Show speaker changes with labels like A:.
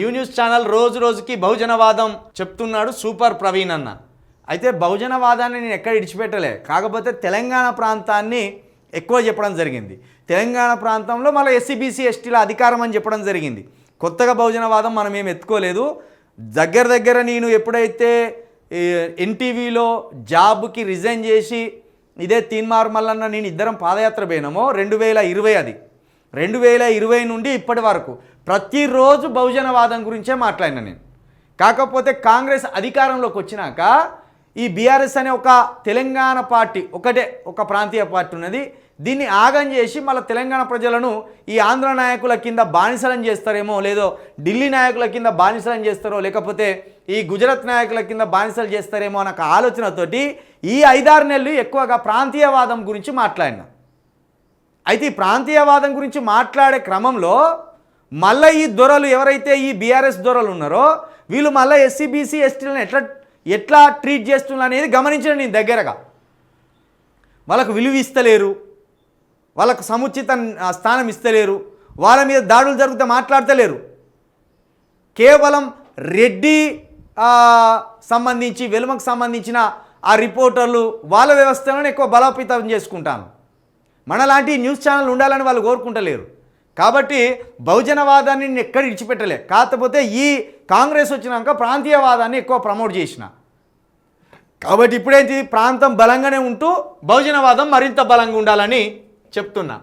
A: You news channel రోజు రోజుకి బహుజనవాదం చెప్తున్నాడు సూపర్ ప్రవీణ్ అన్న. అయితే బహుజనవాదాన్ని నేను ఎక్కడ ఇడిచిపెట్టలే. కాకపోతే తెలంగాణ ప్రాంతాన్ని ఎక్కువ చెప్పడం జరిగింది. తెలంగాణ ప్రాంతంలో మళ్ళీ ఎస్సీబీసీ ఎస్టీల అధికారం అని చెప్పడం జరిగింది. కొత్తగా బహుజనవాదం మనం ఏం ఎత్తుకోలేదు. దగ్గర దగ్గర నేను ఎప్పుడైతే ఎన్టీవీలో జాబ్కి రిజైన్ చేసి ఇదే తీన్మార్ మల్లన్న నేను ఇద్దరం పాదయాత్ర పోయినామో రెండు వేల ఇరవై అది. రెండు వేల ఇరవై నుండి ఇప్పటి వరకు ప్రతిరోజు బహుజనవాదం గురించే మాట్లాడిన నేను. కాకపోతే కాంగ్రెస్ అధికారంలోకి వచ్చినాక ఈ బీఆర్ఎస్ అనే ఒక తెలంగాణ పార్టీ ఒకటే ఒక ప్రాంతీయ పార్టీ ఉన్నది. దీన్ని ఆగం చేసి మళ్ళీ తెలంగాణ ప్రజలను ఈ ఆంధ్ర నాయకుల కింద బానిసలం చేస్తారేమో లేదో ఢిల్లీ నాయకుల కింద బానిసలం చేస్తారో లేకపోతే ఈ గుజరాత్ నాయకుల కింద బానిసలు చేస్తారేమో అన్న ఒక ఆలోచనతోటి ఈ ఐదారు నెలలు ఎక్కువగా ప్రాంతీయవాదం గురించి మాట్లాడినా. అయితే ఈ ప్రాంతీయవాదం గురించి మాట్లాడే క్రమంలో మళ్ళీ ఈ దొరలు ఎవరైతే ఈ బీఆర్ఎస్ దొరలు ఉన్నారో వీళ్ళు మళ్ళీ ఎస్సీ బీసీ ఎస్టీలను ఎట్లా ఎట్లా ట్రీట్ చేస్తున్నారు అనేది గమనించిన నేను దగ్గరగా. వాళ్ళకు విలువ ఇస్తలేరు. వాళ్ళకు సముచిత స్థానం ఇస్తలేరు. వాళ్ళ మీద దాడులు జరిగితే మాట్లాడతలేరు. కేవలం రెడ్డి సంబంధించి వెలుమకు సంబంధించిన ఆ రిపోర్టర్లు వాళ్ళ వ్యవస్థలను ఎక్కువ బలోపేతం చేసుకుంటాను. మనలాంటి న్యూస్ ఛానల్ ఉండాలని వాళ్ళు కోరుకుంటలేరు. కాబట్టి బహుజనవాదాన్ని నేను ఎక్కడ ఇడిచిపెట్టలే కాకపోతే ఈ కాంగ్రెస్ వచ్చినాక ప్రాంతీయవాదాన్ని ఎక్కువ ప్రమోట్ చేసిన. కాబట్టి ఇప్పుడేంటి ప్రాంతం బలంగానే ఉంటూ బహుజనవాదం మరింత బలంగా ఉండాలని చెప్తున్నా.